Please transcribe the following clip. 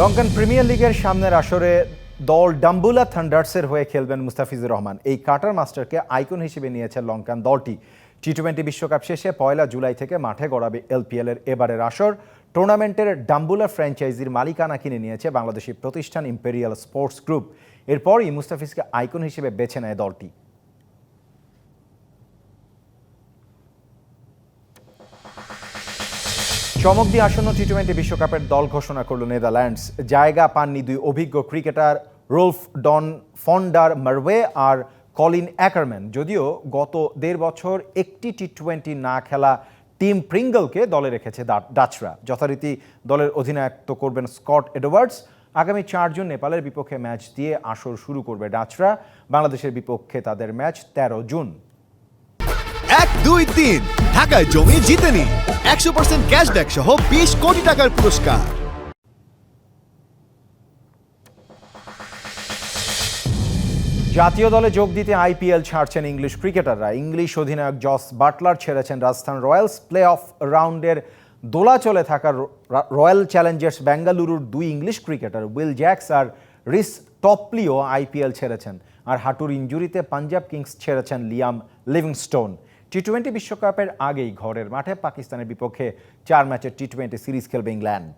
Lankan premier লিগের সামনের আসরে দল ডাম্বুলা থান্ডার্সের হয়ে খেলবেন মুস্তাফিজুর রহমান। এই কাটার মাস্টারকে আইকন হিসেবে নিয়েছে লঙ্কান দলটি। টি টোয়েন্টি বিশ্বকাপ শেষে পয়লা জুলাই থেকে মাঠে গড়াবে এলপিএল এর এবারের আসর। টুর্নামেন্টের ডাম্বুলা ফ্র্যাঞ্চাইজির মালিকানা কিনে নিয়েছে বাংলাদেশি প্রতিষ্ঠান ইম্পেরিয়াল স্পোর্টস গ্রুপ। এরপরই মুস্তাফিজকে আইকন হিসেবে বেছে নেয় দলটি। চমক দিয়ে আসন্ন টি টোয়েন্টি বিশ্বকাপের দল ঘোষণা করল নেদারল্যান্ডস। জায়গা পাননি দুই অভিজ্ঞ cricketer Roelof van der Merwe আর কলিন অ্যাকারম্যান। যদিও গত দেড় বছর একটি টি টোয়েন্টি না খেলা টিম প্রিঙ্গলকে দলে রেখেছে ডাচরা। যথারীতি দলের অধিনায়কত্ব করবেন স্কট এডওয়ার্ডস। আগামী চারজন নেপালের বিপক্ষে ম্যাচ দিয়ে আসর শুরু করবে ডাচরা। বাংলাদেশের বিপক্ষে তাদের ম্যাচ তেরো জুন। এক, দুই, তিন। ঢাকায় জমি জিতে নিন একশো পার্সেন্ট ক্যাশব্যাক সহ বিশ কোটি টাকার পুরস্কার। জাতীয় দলে যোগ দিতে আইপিএল ছাড়ছেন ইংলিশ ক্রিকেটাররা। ইংলিশ অধিনায়ক জস বাটলার ছেড়েছেন রাজস্থান রয়্যালস। প্লে অফ রাউন্ডের দোলাচলে থাকা রয়্যাল চ্যালেঞ্জার্স বেঙ্গালুরুর দুই ইংলিশ ক্রিকেটার, উইল জ্যাক্স আর রিস টপলিও আইপিএল ছেড়েছেন। আর হাঁটুর ইঞ্জুরিতে পাঞ্জাব কিংস ছেড়েছেন লিয়াম লিভিংস্টোন। টি টোয়েন্টি বিশ্বকাপের আগেই ঘরের মাঠে পাকিস্তানের বিপক্ষে চার ম্যাচের টি টোয়েন্টি সিরিজ খেলবে ইংল্যান্ড।